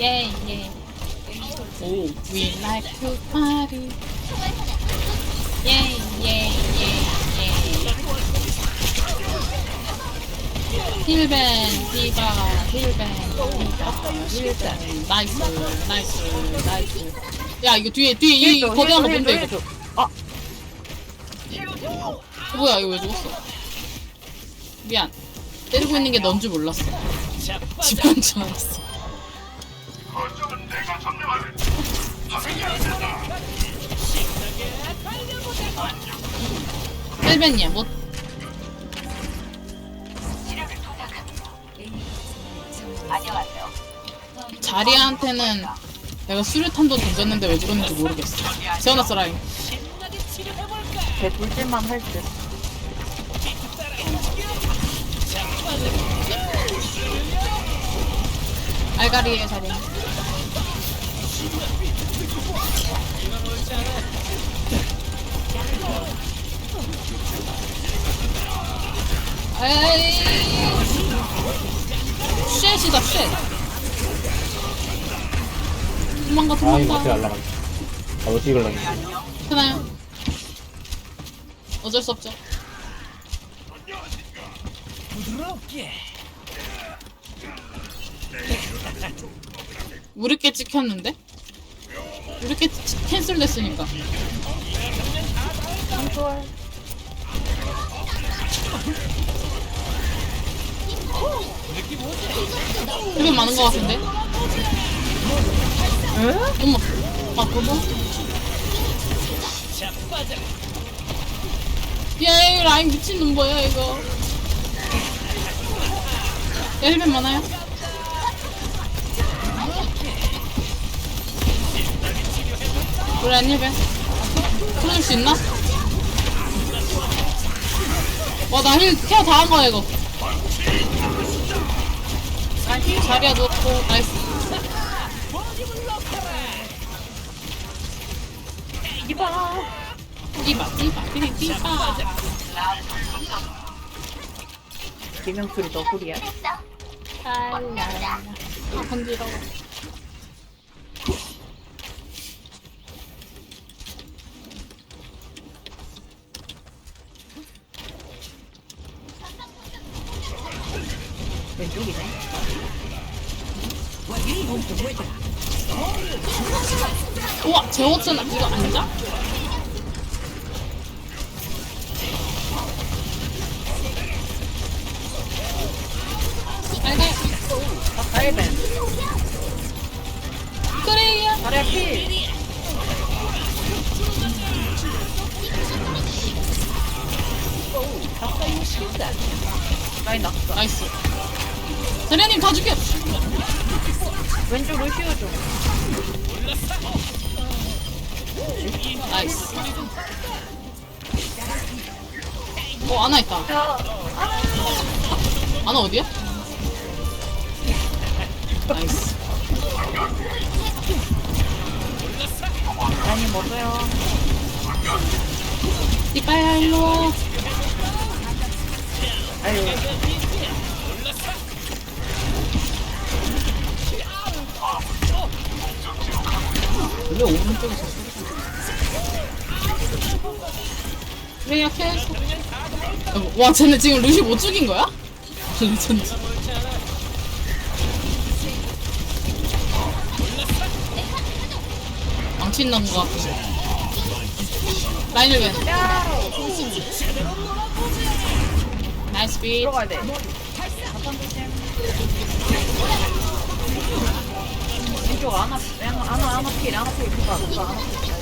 Yeah, yeah. Oh, we like to party. Yeah, yeah, yeah, yeah. 힐벤, 디바, 힐벤, 디바, 힐벤. 나이스, 나이스, 나이스. 야, 이거 뒤에, 뒤에 이 줘, 거대한 거힐 줘, 뭔데, 힐 이거? 줘. 아, 뭐야, 이거 왜 죽었어? 미안. 때리고 있는 게 넌 줄 몰랐어. 집안 줄 알았어. 헬벤이야, 뭐. 자리한테는 내가 수류탄도 던졌는데 왜 죽었는지 모르겠어. 세워놨어, 라인. 개 돌질만 할 듯. 알가리의 자리. 에이. 쉣이다, 쉣. 도망가, 아 이거 도망가. 어떻게 날라가지? 아 어떻게 걸라지? 되나요? 어쩔 수 없죠. 우리께 찍혔는데? 우리께 치- 캔슬 됐으니까. 힐벤 많은 것 같은데? 응? 엄마, 아, 그거? 야, 이 라인 미친놈 뭐야, 이거. 야, 힐벤 많아요? 그래, 안 힐벤. 풀어줄 수 있나? 와, 나 힐 케어 다 한 거야, 이거. 자리야, 놓고, 나이스. 이봐. 띠바, 띠바, 그냥 띠바. 김영술이 너구리야. 아, 간지러워. 왼쪽이네. 우와, 제호츠는 이거 앉아? 알게. 다이벤. 그래요. 다리야 피. 라인 낙사. 나이스. 대리님 다 죽여. 왼쪽 루시오 좀. 나이스. 어, 아나 있다. 아나 어디야? 나이스. 라인이 먹어요. 이빠야, 일로 와. 아유. 왜 오른쪽에서 그래 약해했어 와 쟤네 지금 루시 못 죽인 거야? 레전드 망치 있나 같고 라인을 왜 나이스. 왼쪽 아나 아나 아나 아나 필 아나 필 아나 필.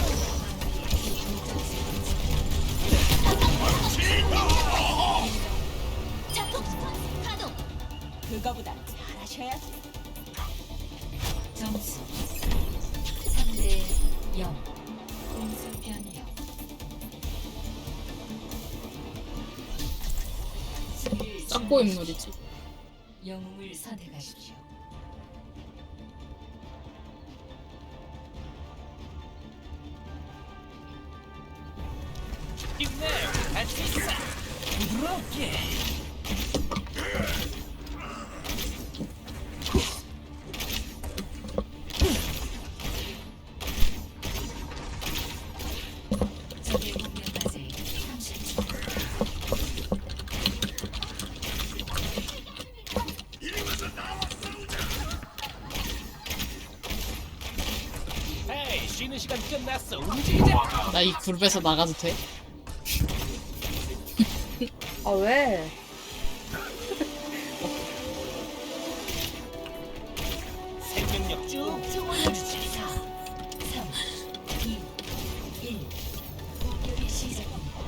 그거보다 잘하셔야지. 점수 3대 0. 공수 변형. 짝고 인물이지 영웅을 선택하십시오. 나 이 그룹에서 나가도 돼? 아 왜? 생명력 쭉쭉 올려주지. 4, 3, 2, 1. 공격이 시작합니다.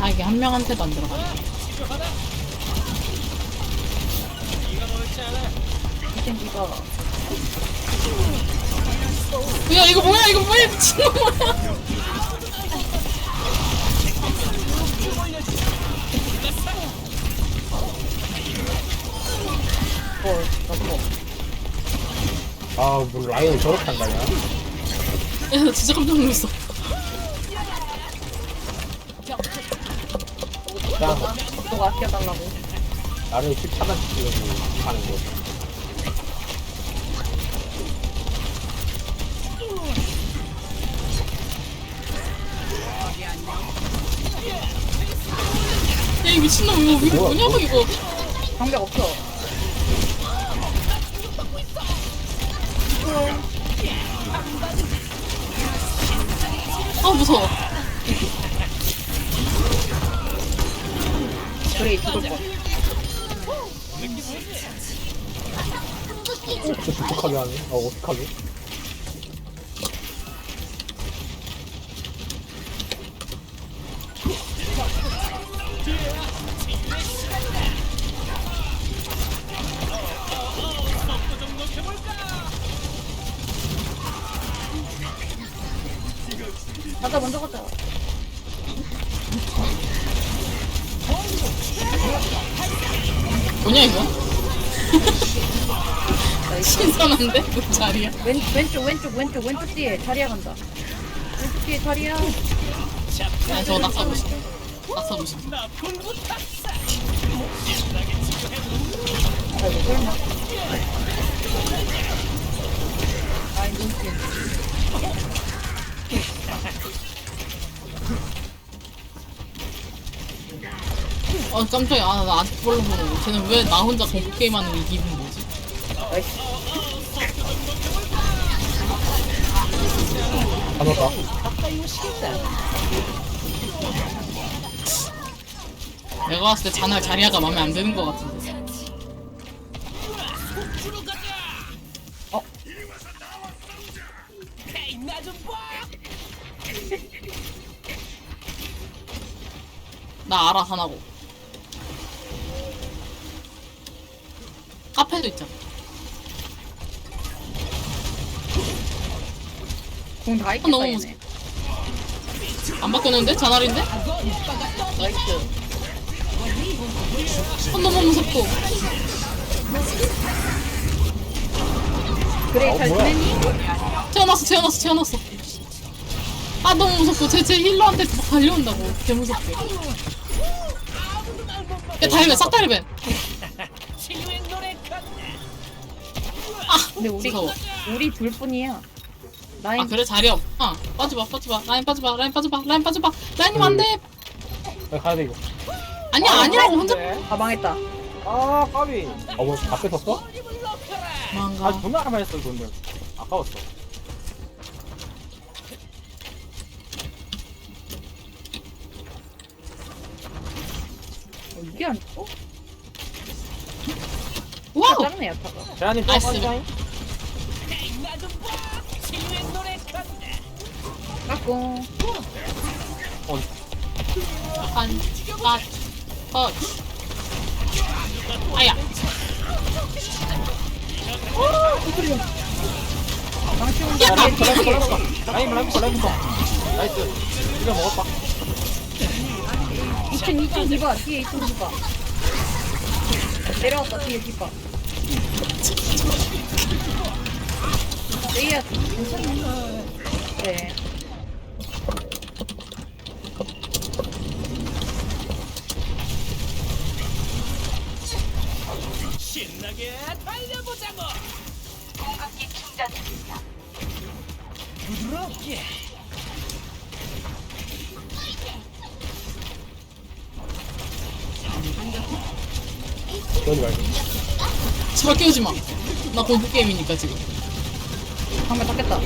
아 이게 한 명한테도 안 들어가. 이거 옳지 않아. 이젠 이거 야 이거 뭐야 이거 뭐야 미친놈 아. 뭐 넣고 아, 뭐 라인을 저렇게 한다냐? 야, 나 진짜 깜짝 놀랐어. 그냥 너가 아껴달라고 나를 10차단 시키려고 하는 거. 야, 이 미친놈 이거 이거 뭐야, 뭐냐고 이거. 방벽 어, 어떡하게? 가자 먼저 가자 뭐냐 이거? 신선한데? 그 자리야? 왼, 왼쪽 왼쪽 왼쪽 왼쪽 뒤에 자리야 간다 왼쪽 뒤에 자리야 난 저거 낙서고 싶어. 낙서고 싶어. 나쁜 다 아이고 설마 아이 눈치 어 깜짝이야. 아, 나 아직 몰라 보고. 쟤는 왜 나 혼자 공포 게임하는 이 기분 뭐지? 나이스 다 넣었다. 내가 봤을 때 자날 자리아가 마음에 안 드는 것 같은데. 어? 나 알아 하나고. 카페도 있잖아. 공다 있겠다 너무 얘네 안 바뀌었는데? 자날인데? 나이스 어, 너무 무섭고. 그래 어, 잘 뭐야? 지내니? 태어났어, 태어났어, 태어났어. 아, 너무 무섭고. 쟤, 쟤 힐러한테 막 달려온다고. 개 무섭게. 야, 다이벤, 싹 다이벤. 아, 근데 우리 무서워. 우리 둘뿐이야 나인 아, 그래, 자리 없. 아, 빠져봐, 빠져봐. 라인 빠져봐, 라인 빠져봐, 라인 빠져봐. 라인님 안 돼. 빨리 가야 돼, 이거. 아니야, 아니라고, 혼자. 아 망했다 아 까비 어, 뭐, 다 뺏었어? 망가. 아 존나 가만 했어 돈들 아까웠어 어, 이게 안 어? 와우! 야타가 또 나이스. 빠지자 까꿍 한, 아, 어. 아야. 야, 뒤에 뒤에 뒤에 라임 라임 거 라임 거 나이스 이거 먹었다 2층 2층 디바 뒤에 2층 디바 내려왔다 뒤에 디바 레이야 괜찮네 네 그러지 말고. 제발 깨우지 마. 나 공포 게임이니까 지금. 방금 닦겠다.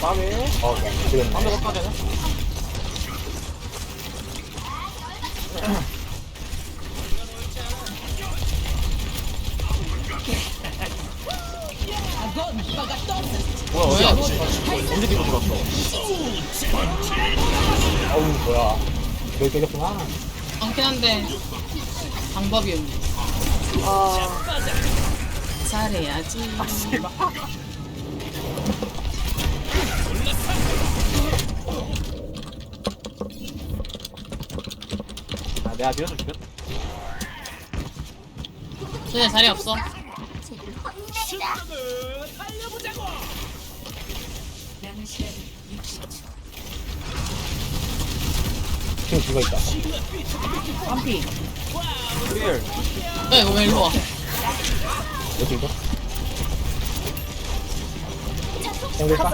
밤에 어, 그냥 지금 밤에 몇 가지냐? 뭐야 뭐야? 어디야? 언제 뒤로 들었어? 어우, 뭐야. 여기 깨졌구나. 많긴 한데 방법이 없네. 아, 잘해야지. 아 내가 밀어서 죽였다 전에 자리 없어. 죽어 있다. 안피. 필야 이거 왜 일로 와? 어디 이거? 땡길까?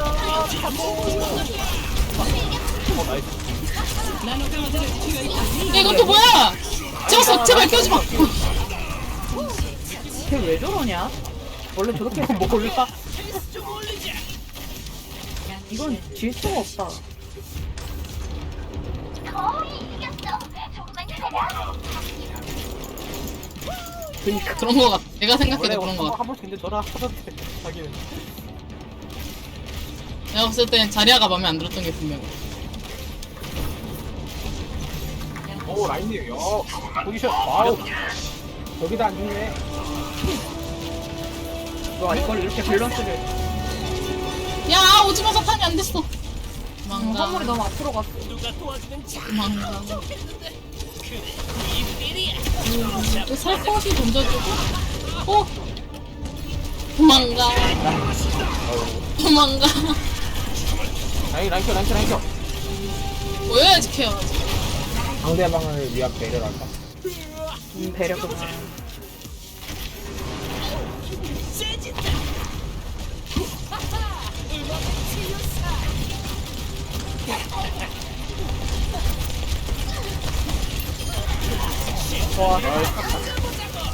어 나이스 야 이건 또 뭐야? 찍었어. 제발 깨우지 마. 걔왜 저러냐? 원래 저렇게 뭐 몰라 이건 질 수가 없다. 그니까 그런 거 같아. 내가 원래 생각해도 그런 거 같아. 한 번씩 근데 너랑 하던데 자기는 내가 봤을 땐 자리아가 마음에 안 들었던 게 분명해. 오 라인님 야 포지션 와우. 여기도 안 죽네. 와 이걸 이렇게 밸런스를 야 오지마 사탄이 안 됐어. 음, 도망가. 선물이 너무 앞으로 갔어. 누가 도와주면 참 도망가. 필이야. 또 살포시 던져주고. 어? 도망가. 도망가. 라인 라인 켜 라인 켜 라인 켜왜 지켜요? 상대방을 위한 배려랄까. 음, 배려구나. 세진다.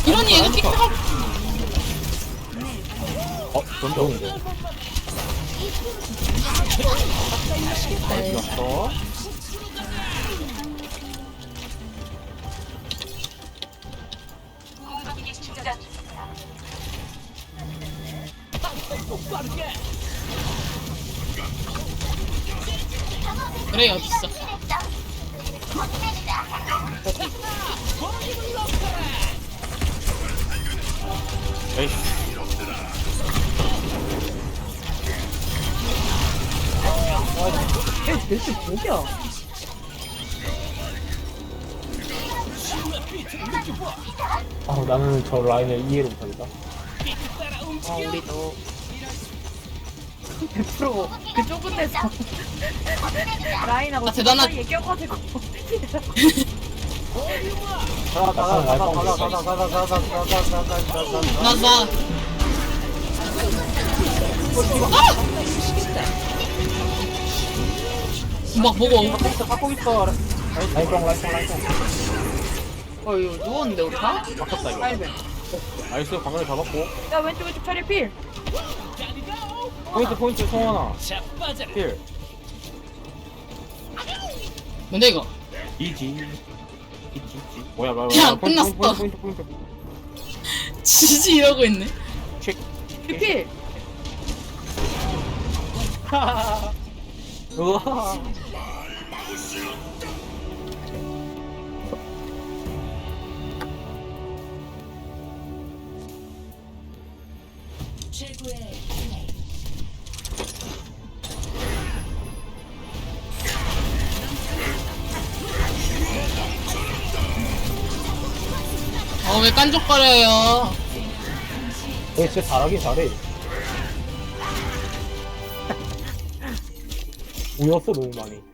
이런 얘는 픽하고 어, 전도 오는데. 잘 죽였어. 그래 어딨어 대체 뭐야? 아, 나는 저 라인을 이해를 못하겠다. 어, 우리도 100%그 좁은 데서 라인하고 아, 대단하다. 사이에 껴가지고 가자 가자 가자 가자 가자 가자 가자 가자 가자 가자 나나 막 보고 갖고 있어 갖고 있어 라인병, 라인병, 라인병. 어 이거 누웠는데 우리 다? 막혔다 이거 빨리 나이스 방금 잡았고 야 왼쪽 왼쪽 차례 필 포인트 포인트 성원아 자빠져라. 필 뭔데 이거? 이지 이지 이지 뭐야 뭐야 야, 뭐야 포인트 끝났어. 포인트 포인트 포인트 지지 이러고 있네. 체크 필 우와 최고의 어 왜 깐족거려요? 얘 진짜 잘하긴 잘해. 우였어, 너무 많이.